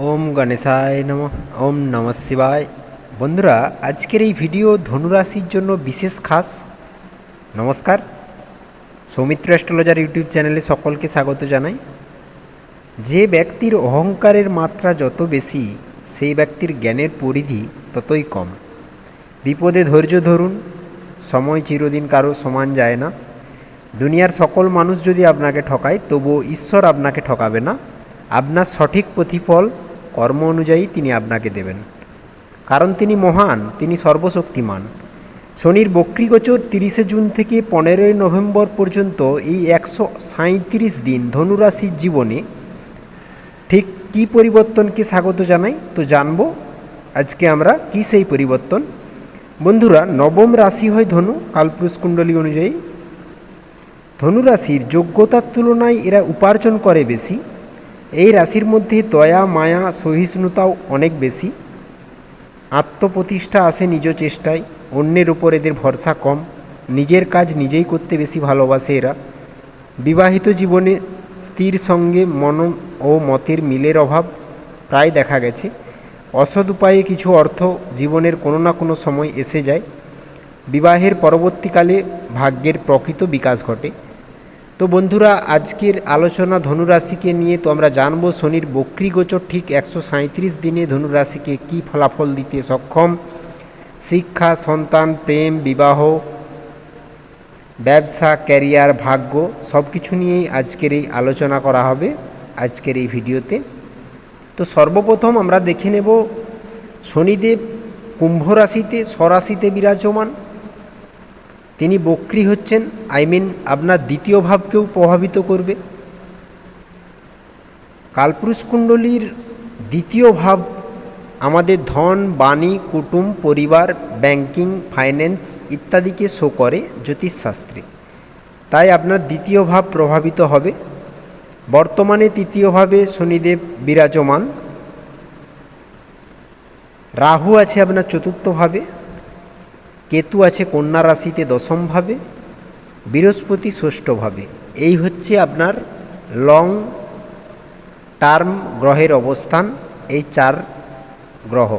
ওম গণেশায় নম, ওম নম শিবায়। বন্ধুরা, আজকের এই ভিডিও ধনুরাশির জন্য বিশেষ খাস। নমস্কার। সৌমিত্র অ্যাস্ট্রোলজার ইউটিউব চ্যানেলে সকলকে স্বাগত জানাই। যে ব্যক্তির অহংকারের মাত্রা যত বেশি, সেই ব্যক্তির জ্ঞানের পরিধি ততই কম। বিপদে ধৈর্য ধরুন, সময় চিরদিন কারও সমান যায় না। দুনিয়ার সকল মানুষ যদি আপনাকে ঠকায়, তবুও ঈশ্বর আপনাকে ঠকাবে না। আপনার সঠিক প্রতিফল কর্ম অনুযায়ী তিনি আপনাকে দেবেন। কারণ তিনি মহান, তিনি সর্বশক্তিমান। শনির বক্রিগোচর তিরিশে জুন থেকে পনেরোই নভেম্বর পর্যন্ত এই একশো সাঁইত্রিশ দিন ধনুরাশির জীবনে ঠিক কী পরিবর্তনকে স্বাগত জানাই? তো জানব আজকে আমরা কী সেই পরিবর্তন? বন্ধুরা, নবম রাশি হয় ধনু কালপুরুষ কুণ্ডলী অনুযায়ী। ধনুরাশির যোগ্যতার তুলনায় এরা উপার্জন করে বেশি। এই রাশির মধ্যে দয়া, মায়া, সহিষ্ণুতাও অনেক বেশি। আত্মপ্রতিষ্ঠা আসে নিজ চেষ্টায়, অন্যের উপর এদের ভরসা কম, নিজের কাজ নিজেই করতে বেশি ভালোবাসে এরা। বিবাহিত জীবনে স্ত্রীর সঙ্গে মন ও মতের মিলের অভাব প্রায় দেখা গেছে। অসৎ উপায়ে কিছু অর্থ জীবনের কোনো না কোনো সময় এসে যায়। বিবাহের পরবর্তীকালে ভাগ্যের প্রকৃত বিকাশ ঘটে। তো বন্ধুরা, আজকের আলোচনা ধনুরাশিকে নিয়ে তো আমরা জানব শনির বক্রি গোচর ঠিক একশো দিনে ধনুরাশিকে কী ফলাফল দিতে সক্ষম? শিক্ষা, সন্তান, প্রেম, বিবাহ, ব্যবসা, ক্যারিয়ার, ভাগ্য সব কিছু নিয়েই আজকের এই আলোচনা করা হবে আজকের এই ভিডিওতে। তো সর্বপ্রথম আমরা দেখে নেব, শনিদেব কুম্ভ রাশিতে স্বরাশিতে বিরাজমান। তিনি বক্রি হচ্ছেন, আই মিন আপনার দ্বিতীয় ভাবকেও প্রভাবিত করবে। কালপুরুষ কুণ্ডলীর দ্বিতীয় ভাব আমাদের ধন, বাণী, কুটুম, পরিবার, ব্যাংকিং, ফাইন্যান্স ইত্যাদিকে শো করে জ্যোতিষশাস্ত্রে। তাই আপনার দ্বিতীয় ভাব প্রভাবিত হবে। বর্তমানে তৃতীয়ভাবে শনিদেব বিরাজমান। রাহু আছে আপনার চতুর্থভাবে কেতু আছে কন্যা রাশিতে দশমভাবে বৃহস্পতি ষষ্ঠভাবে এই হচ্ছে আপনার লং টার্ম গ্রহের অবস্থান, এই চার গ্রহ।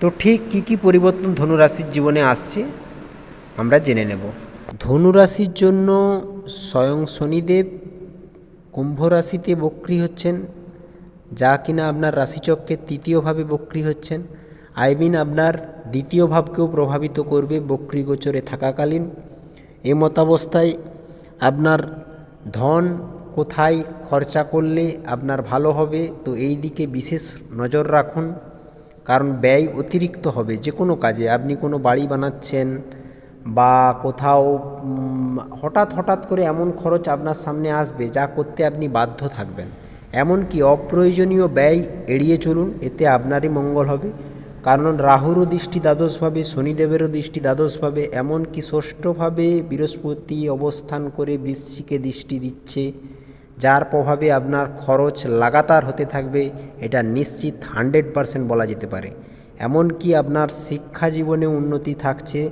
তো ঠিক কী কী পরিবর্তন ধনুরাশির জীবনে আসছে, আমরা জেনে নেব। ধনুরাশির জন্য স্বয়ং শনিদেব কুম্ভ রাশিতে বক্রি হচ্ছেন, যা কিনা আপনার রাশিচক্রের তৃতীয়ভাবে বক্রি হচ্ছেন। আইবিন আপনার দ্বিতীয় ভাবকেও প্রভাবিত করবে বক্রি গোচরে থাকাকালীন। এ মতাবস্থায় আপনার ধন কোথায় খরচা করলে আপনার ভালো হবে, তো এই দিকে বিশেষ নজর রাখুন। কারণ ব্যয় অতিরিক্ত হবে যে কোনো কাজে। আপনি কোনো বাড়ি বানাচ্ছেন বা কোথাও হঠাৎ হঠাৎ করে এমন খরচ আপনার সামনে আসবে যা করতে আপনি বাধ্য থাকবেন। এমনকি অপ্রয়োজনীয় ব্যয় এড়িয়ে চলুন, এতে আপনারই মঙ্গল হবে। কারণ রাহুরও দৃষ্টি দ্বাদশভাবে, শনিদেবেরও দৃষ্টি দ্বাদশভাবে, এমনকি ষষ্ঠভাবে বৃহস্পতি অবস্থান করে বৃশ্চিকে দৃষ্টি দিচ্ছে, যার প্রভাবে আপনার খরচ লাগাতার হতে থাকবে, এটা নিশ্চিত হান্ড্রেড পারসেন্ট বলা যেতে পারে। এমনকি আপনার শিক্ষা জীবনে উন্নতি থাকছে,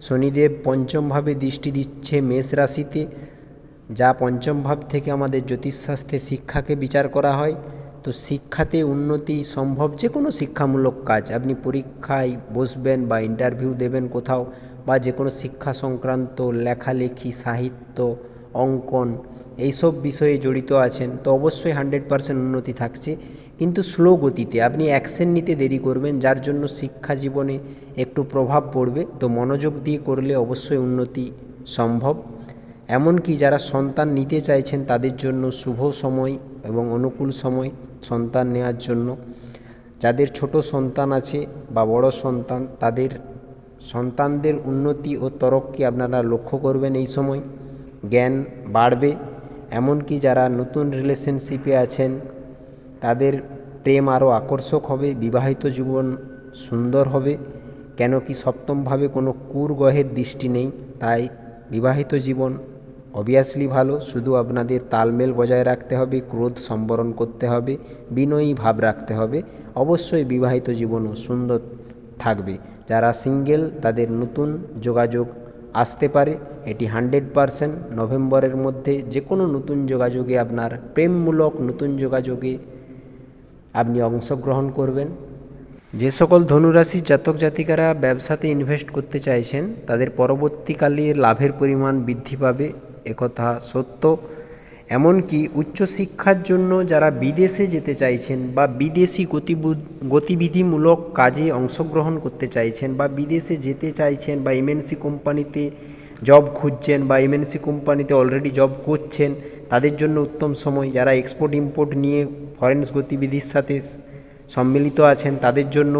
শনিদেব পঞ্চমভাবে দৃষ্টি দিচ্ছে মেষ রাশিতে, যা পঞ্চম ভাব থেকে আমাদের জ্যোতিষশাস্ত্রে শিক্ষাকে বিচার করা হয়। তো শিক্ষাতে উন্নতি সম্ভব? যে কোনো শিক্ষামূলক কাজ। আপনি পরীক্ষায় বসবেন বা ইন্টারভিউ দেবেন কোথাও বা যে কোনো শিক্ষা সংক্রান্ত লেখালেখি, সাহিত্য, অঙ্কন এইসব বিষয়ে জড়িত আছেন, তো অবশ্যই হান্ড্রেড পারসেন্ট উন্নতি থাকছে। কিন্তু স্লো গতিতে আপনি অ্যাকশন নিতে দেরি করবেন, যার জন্য শিক্ষা জীবনে একটু প্রভাব পড়বে। তো মনোযোগ দিয়ে করলে অবশ্যই উন্নতি সম্ভব। এমনকি যারা সন্তান নিতে চাইছেন, তাদের জন্য শুভ সময় এবং অনুকূল সময় সন্তান নেওয়ার জন্য। যাদের ছোট সন্তান আছে বা বড় সন্তান, তাদের সন্তানদের উন্নতি ও তরক্কি আপনারা লক্ষ্য করবেন এই সময়। জ্ঞান বাড়বে। এমনকি যারা নতুন রিলেশনশিপে আছেন, তাদের প্রেম আরও আকর্ষক হবে, বিবাহিত জীবন সুন্দর হবে। কেন কি সপ্তমভাবে কোনো কুরগ্রহের দৃষ্টি নেই, তাই বিবাহিত জীবন অবভিয়াসলি ভালো, শুধু আপনাদের তালমেল বজায় রাখতে হবে, ক্রোধ সম্বরণ করতে হবে, বিনয়ী ভাব রাখতে হবে। অবশ্যই বিবাহিত জীবনও সুন্দর থাকবে। যারা সিঙ্গেল, তাদের নতুন যোগাযোগ আসতে পারে। এটি হান্ড্রেড পারসেন্ট নভেম্বরের মধ্যে যে কোনো নতুন যোগাযোগে আপনার প্রেমমূলক নতুন যোগাযোগে আপনি অংশগ্রহণ করবেন। যে সকল ধনুরাশি জাতক জাতিকারা ব্যবসাতে ইনভেস্ট করতে চাইছেন, তাদের পরবর্তীকালে লাভের পরিমাণ বৃদ্ধি পাবে। একথা সত্য। এমনকি উচ্চশিক্ষার জন্য যারা বিদেশে যেতে চাইছেন বা বিদেশি গতিবিধিমূলক কাজে অংশগ্রহণ করতে চাইছেন বা বিদেশে যেতে চাইছেন বা এমএনসি কোম্পানিতে জব খুঁজছেন বা এমএনসি কোম্পানিতে অলরেডি জব করছেন, তাদের জন্য উত্তম সময়। যারা এক্সপোর্ট ইম্পোর্ট নিয়ে ফরেন্স গতিবিধির সাথে সম্মিলিত আছেন, তাদের জন্য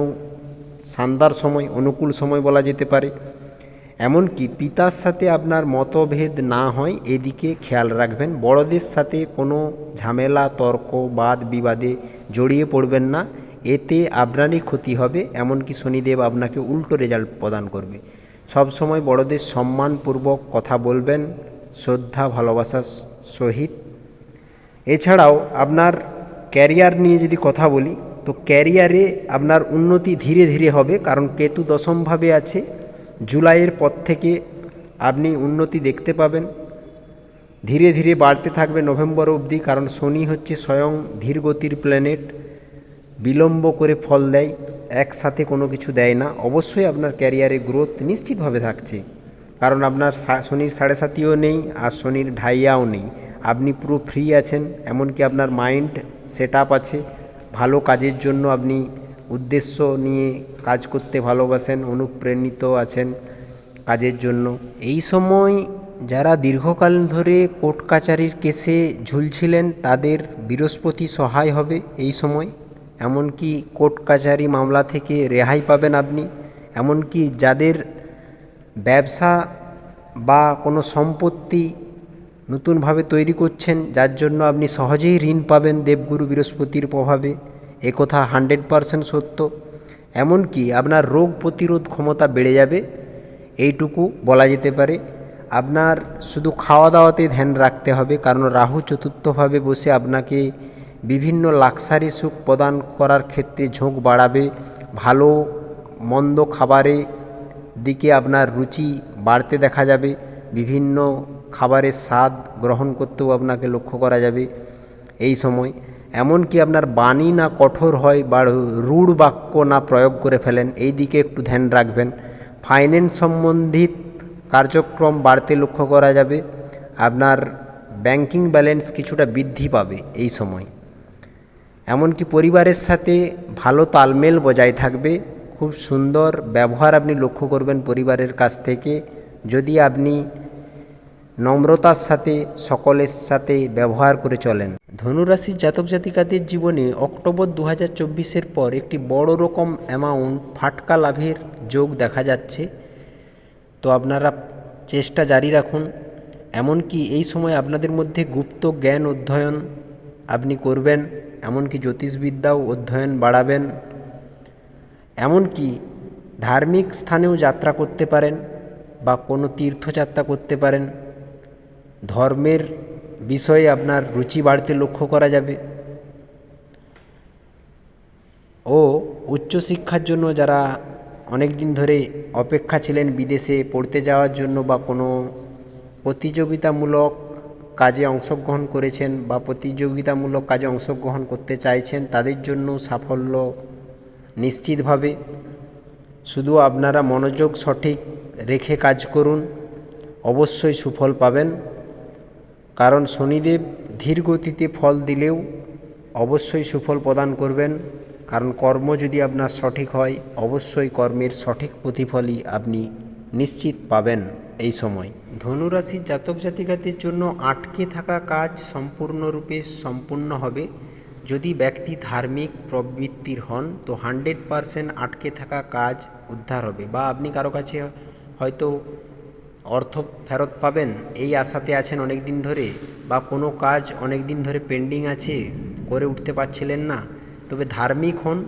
শানদার সময়, অনুকূল সময় বলা যেতে পারে। এমনকি পিতার সাথে আপনার মতভেদ না হয়, এদিকে খেয়াল রাখবেন, বড়দের সাথে কোনো ঝামেলা, তর্ক, বাদ বিবাদে জড়িয়ে পড়বেন না। এতে আপনারই ক্ষতি হবে, এমনকি শনিদেব আপনাকে উল্টো রেজাল্ট প্রদান করবে। সব সময় বড়দের সম্মানপূর্বক কথা বলবেন, শ্রদ্ধা ভালোবাসার সহিত। এছাড়াও আপনার ক্যারিয়ার নিয়ে যদি কথা বলি, তো ক্যারিয়ারে আপনার উন্নতি ধীরে ধীরে হবে, কারণ কেতু দশমভাবে আছে। জুলাইয়ের পর থেকে আপনি উন্নতি দেখতে পাবেন। ধীরে ধীরে বাড়তে থাকবে নভেম্বর অবধি, কারণ শনি হচ্ছে স্বয়ং ধীরগতির প্ল্যানেট বিলম্ব করে ফল দেয়, একসাথে কোনো কিছু দেয় না। অবশ্যই আপনার ক্যারিয়ারে গ্রোথ নিশ্চিতভাবে থাকছে। কারণ আপনার শনির সাড়ে সাতিও নেই, আর শনির ঢাইয়াও নেই। আপনি পুরো ফ্রি আছেন, এমনকি আপনার মাইন্ড সেট আছে। ভালো কাজের জন্য আপনি উদ্দেশ্য নিয়ে কাজ করতে ভালোবাসেন অনুপ্রেরিত আছেন কাজের জন্য। এই সময় যারা দীর্ঘকাল ধরে কোর্ট কাচারির কেসে ঝুলছিলেন, তাদের বৃহস্পতি সহায় হবে এই সময়। এমনকি কোর্ট কাচারি মামলা থেকে রেহাই পাবেন আপনি। এমনকি যাদের ব্যবসা বা কোনো সম্পত্তি নতুনভাবে তৈরি করছেন, যার জন্য আপনি সহজেই ঋণ পাবেন দেবগুরু বৃহস্পতির প্রভাবে। একথা হান্ড্রেড পারসেন্ট সত্য। এমনকি আপনার রোগ প্রতিরোধ ক্ষমতা বেড়ে যাবে, এইটুকু বলা যেতে পারে। আপনার শুধু খাওয়া দাওয়াতে ধ্যান রাখতে হবে, কারণ রাহু চতুর্থভাবে বসে আপনাকে বিভিন্ন লাক্সারি সুখ প্রদান করার ক্ষেত্রে ঝোঁক বাড়াবে। ভালো, মন্দ খাবারে দিকে আপনার রুচি বাড়তে দেখা যাবে। বিভিন্ন খাবারের স্বাদ গ্রহণ করতেও আপনাকে লক্ষ্য করা যাবে। এই সময় এমনকি আপনার বাণী না কঠোর হয় বা রূঢ় বাক্য না প্রয়োগ করে ফেলেন, এই দিকে একটু ধ্যান রাখবেন। ফাইন্যান্স সম্বন্ধিত কার্যক্রম বাড়তে লক্ষ্য করা যাবে। আপনার ব্যাংকিং ব্যালেন্স কিছুটা বৃদ্ধি পাবে এই সময়। এমনকি পরিবারের সাথে ভালো তালমেল বজায় থাকবে। খুব সুন্দর ব্যবহার আপনি লক্ষ্য করবেন পরিবারের কাছ থেকে। যদি আপনি নম্রতার সাথে, সকলের সাথে ব্যবহার করে চলেন। ধনুরাশির জাতক জাতিকাদের জীবনে অক্টোবর দু হাজার পর একটি বড় রকম অ্যামাউন্ট ফাটকা লাভের যোগ দেখা যাচ্ছে। তো আপনারা চেষ্টা জারি রাখুন। এমনকি এই সময় আপনাদের মধ্যে গুপ্ত জ্ঞান অধ্যয়ন আপনি করবেন, এমনকি জ্যোতিষবিদ্যাও অধ্যয়ন বাড়াবেন। এমনকি ধার্মিক স্থানেও যাত্রা করতে পারেন বা কোনো তীর্থযাত্রা করতে পারেন। ধর্মের বিষয়ে আপনার রুচি বাড়তে লক্ষ্য করা যাবে। ও উচ্চশিক্ষার জন্য যারা অনেক দিন ধরে অপেক্ষা ছিলেন বিদেশে পড়তে যাওয়ার জন্য বা কোনো প্রতিযোগিতামূলক কাজে অংশগ্রহণ করেছেন বা প্রতিযোগিতামূলক কাজে অংশগ্রহণ করতে চাইছেন, তাদের জন্য সাফল্য নিশ্চিতভাবে। শুধু আপনারা মনোযোগ সঠিক রেখে কাজ করুন, অবশ্যই সুফল পাবেন। কারণ শনিদেব ধীর গতিতে ফল দিলেও অবশ্যই সুফল প্রদান করবেন। কারণ কর্ম যদি আপনার সঠিক হয়, অবশ্যই কর্মের সঠিক প্রতিফলই আপনি নিশ্চিত পাবেন এই সময়। ধনুরাশির জাতক জাতিকাদের জন্য আটকে থাকা কাজ সম্পূর্ণরূপে সম্পূর্ণ হবে। যদি ব্যক্তি ধার্মিক প্রবৃত্তির হন, তো হান্ড্রেড পারসেন্ট আটকে থাকা কাজ উদ্ধার হবে। বা আপনি কারও কাছে হয়তো অর্থ ফেরত পাবেন? এই আশাতে আছেন অনেক দিন ধরে বা কোনো কাজ অনেক দিন ধরে পেন্ডিং আছে? করে উঠতে পারছিলেন না। তবে ধার্মিক হন।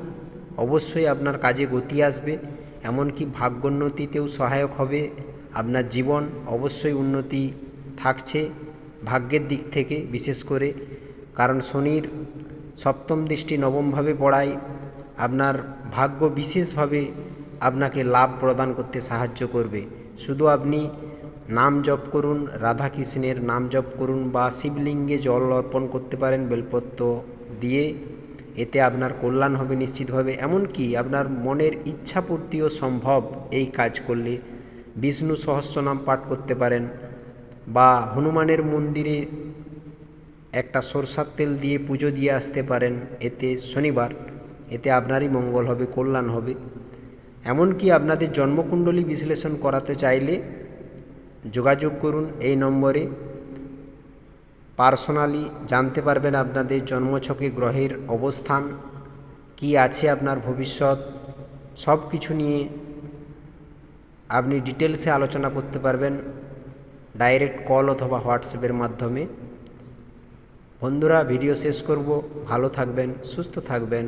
অবশ্যই আপনার কাজে গতি আসবে। এমনকি ভাগ্যোন্নতিতেও সহায়ক হবে। আপনার জীবন অবশ্যই উন্নতি থাকছে ভাগ্যের দিক থেকে বিশেষ করে। কারণ শনির সপ্তম দৃষ্টি নবমভাবে পড়ায় আপনার ভাগ্য বিশেষভাবে আপনাকে লাভ প্রদান করতে সাহায্য করবে। শুধু আপনি নাম জপ করুন, রাধাকৃষ্ণের নাম জপ করুন বা শিবলিঙ্গে জল অর্পণ করতে পারেন বেলপত্র দিয়ে, এতে আপনার কল্যাণ হবে নিশ্চিতভাবে। এমনকি আপনার মনের ইচ্ছা পূর্তিও সম্ভব এই কাজ করলে। বিষ্ণু সহস্রনাম পাঠ করতে পারেন বা হনুমানের মন্দিরে একটা সরষার তেল দিয়ে পুজো দিয়ে আসতে পারেন। এতে শনিবার, এতে আপনারই মঙ্গল হবে, কল্যাণ হবে। এমনকি আপনাদের জন্মকুণ্ডলী বিশ্লেষণ করাতে চাইলে যোগাযোগ করুন এই নম্বরে। পার্সোনালি জানতে পারবেন আপনাদের জন্মছকে গ্রহের অবস্থান, কি আছে আপনার ভবিষ্যৎ সব কিছু নিয়ে আপনি ডিটেলসে আলোচনা করতে পারবেন ডাইরেক্ট কল অথবা হোয়াটসঅ্যাপের মাধ্যমে। বন্ধুরা, ভিডিও শেষ করব। ভালো থাকবেন, সুস্থ থাকবেন।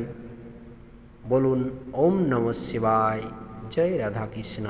বলুন ওম নম শিবায়। জয় রাধাকৃষ্ণ।